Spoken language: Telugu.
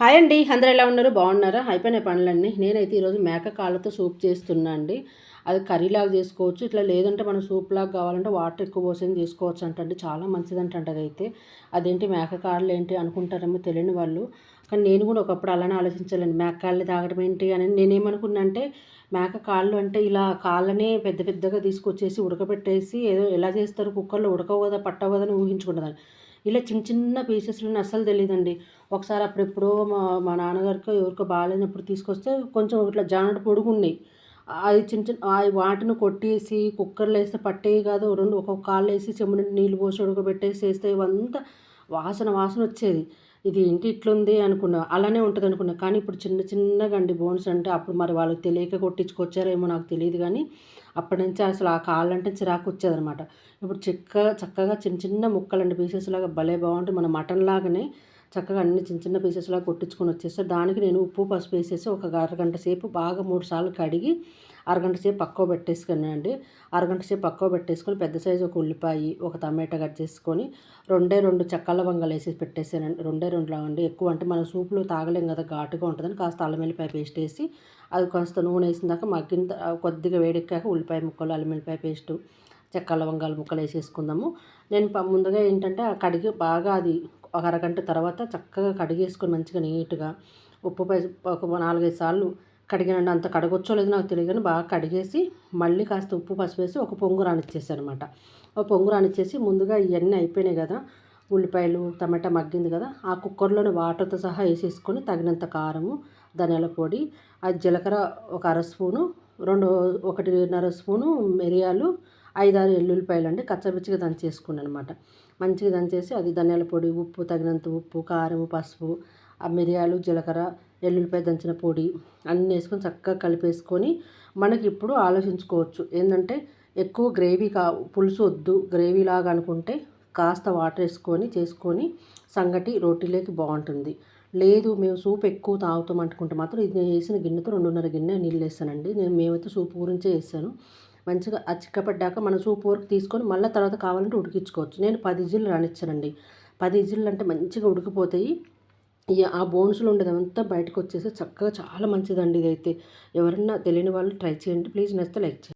హాయ్ అండి అందరు ఎలా ఉన్నారు? బాగున్నారా? అయిపోయినాయి పనులన్నీ. నేనైతే ఈరోజు మేక కాళ్ళతో సూప్ చేస్తున్నా అండి. అది కర్రీలాగా చేసుకోవచ్చు. ఇట్లా లేదంటే మనం సూప్ లాగా కావాలంటే వాటర్ ఎక్కువ పోసేది చేసుకోవచ్చు అంటండి చాలా మంచిదంట అదైతే. అదేంటి మేక కాళ్ళు ఏంటి అనుకుంటారేమో తెలియని వాళ్ళు. కానీ నేను కూడా ఒకప్పుడు అలానే ఆలోచించాలండి. మేక కాళ్ళు తాగడం ఏంటి అని. నేనేమనుకున్నా అంటే మేక కాళ్ళు అంటే ఇలా కాళ్ళనే పెద్ద పెద్దగా తీసుకొచ్చేసి ఉడకబెట్టేసి ఏదో ఎలా చేస్తారు? కుక్కర్లో ఉడకవు కదా పట్టవు కదా అని ఊహించుకుంటున్నాను ఇలా చిన్న చిన్న పీసెస్లో అస్సలు తెలియదండి ఒకసారి అప్పుడెప్పుడో మా మా నాన్నగారికి ఎవరికో బాగాలేనప్పుడు తీసుకొస్తే కొంచెం ఇట్లా జానట పొడుగున్నాయి అవి అది చిన్న చిన్న వాటిని కొట్టేసి కుక్కర్లో వేస్తే పట్టేవి కాదు రెండు ఒక్కొక్క కాళ్ళు వేసి చెమ్మ నీళ్ళు పోసి ఉడకబెట్టేసి వేస్తే ఇవంతా వాసన వాసన వచ్చేది. ఇది ఏంటి ఇట్లుంది అనుకున్నా అలానే ఉంటుంది అనుకున్నా. కానీ ఇప్పుడు చిన్న చిన్నగా అండి బోన్స్ అంటే అప్పుడు మరి వాళ్ళకి తెలియక కొట్టించుకొచ్చారేమో నాకు తెలియదు కానీ అప్పటి నుంచి అసలు ఆ కాళ్ళంటే చిరాకు వచ్చేదనమాట ఇప్పుడు చిక్క చక్కగా చిన్న చిన్న ముక్కలండి పీసెస్ లాగా భలే బాగుంటుంది మన మటన్ లాగానే చక్కగా అన్ని చిన్న చిన్న పీసెస్లా కొట్టించుకొని వచ్చేస్తే దానికి నేను ఉప్పు పసుపు వేసేసి ఒక అరగంట సేపు బాగా మూడు సార్లు కడిగి అరగంట సేపు పక్కవ పెట్టేసుకున్నానండి. అరగంట సేపు పక్కవ పెట్టేసుకొని పెద్ద సైజు ఒక ఉల్లిపాయ ఒక టమాటా కట్ చేసుకొని రెండే రెండు చక్కల లవంగాలు వేసి పెట్టేసానండి రెండే రెండు అండి. ఎక్కువ అంటే మన సూపులో తాగలేం కదా ఘాటుగా ఉంటుందని కాస్త అల్లం వెల్లిపాయ పేస్ట్ వేసి అది కాస్త నూనె వేసిన దాకా మగ్గిన కొద్దిగా వేడెక్కాక ఉల్లిపాయ ముక్కలు అల్లం వెల్లిపాయ పేస్టు చెక్క లవంగాలు ముక్కలు వేసేసుకుందాము. నేను ముందుగా ఏంటంటే ఆ కడిగి బాగా అది ఒక అరగంట తర్వాత చక్కగా కడిగేసుకొని మంచిగా నీట్గా ఉప్పు ఒక నాలుగైదు సార్లు కడిగినండి. అంత కడగొచ్చో లేదో నాకు తెలియదు కానీ బాగా కడిగేసి మళ్ళీ కాస్త ఉప్పు పసుపు వేసి ఒక పొంగు రానిచ్చేసాను అనమాట ఒక పొంగు రానిచ్చేసి ముందుగా ఇవన్నీ అయిపోయినాయి కదా ఉల్లిపాయలు టమాటా మగ్గింది కదా ఆ కుక్కర్లోని వాటర్తో సహా వేసేసుకొని తగినంత కారము ధనియాల పొడి ఆ జీలకర్ర ఒక అర స్పూను రెండు ఒకటిన్నర స్పూను మిరియాలు ఐదారు ఎల్లుల్లిపాయలు అండి కచ్చపిచ్చిగా దంచేసుకున్నాను అనమాట మంచిగా దంచేసి అది ధనియాల పొడి ఉప్పు తగినంత ఉప్పు కారం పసుపు ఆ మిరియాలు జీలకర్ర ఎల్లుల్లిపాయ దంచిన పొడి అన్నీ వేసుకొని చక్కగా కలిపేసుకొని మనకి ఇప్పుడు ఆలోచించుకోవచ్చు. ఏంటంటే ఎక్కువ గ్రేవీ కా పులుసు వద్దు. గ్రేవీ లాగా అనుకుంటే కాస్త వాటర్ వేసుకొని చేసుకొని సంగటి రోటీలోకి బాగుంటుంది. లేదు మేము సూప్ ఎక్కువ తాగుతాం అనుకుంటే మాత్రం ఇది నేను వేసిన గిన్నెతో రెండున్నర గిన్నె నీళ్ళు వేస్తానండి. నేను మేమైతే సూప్ గురించే వేస్తాను. మంచిగా ఆ చిక్కపడ్డాక మనం సూప్ వరకు తీసుకొని మళ్ళీ తర్వాత కావాలంటే ఉడికించుకోవచ్చు. నేను పది ఇజిల్లు రానిచ్చానండి. పది ఇజిల్లు అంటే మంచిగా ఉడికిపోతాయి. ఆ బోన్స్లో ఉండేదంతా బయటకు వచ్చేసి చక్కగా చాలా మంచిదండి ఇదైతే. ఎవరన్నా తెలియని వాళ్ళు ట్రై చేయండి. ప్లీజ్ నచ్చితే లైక్ చేయండి.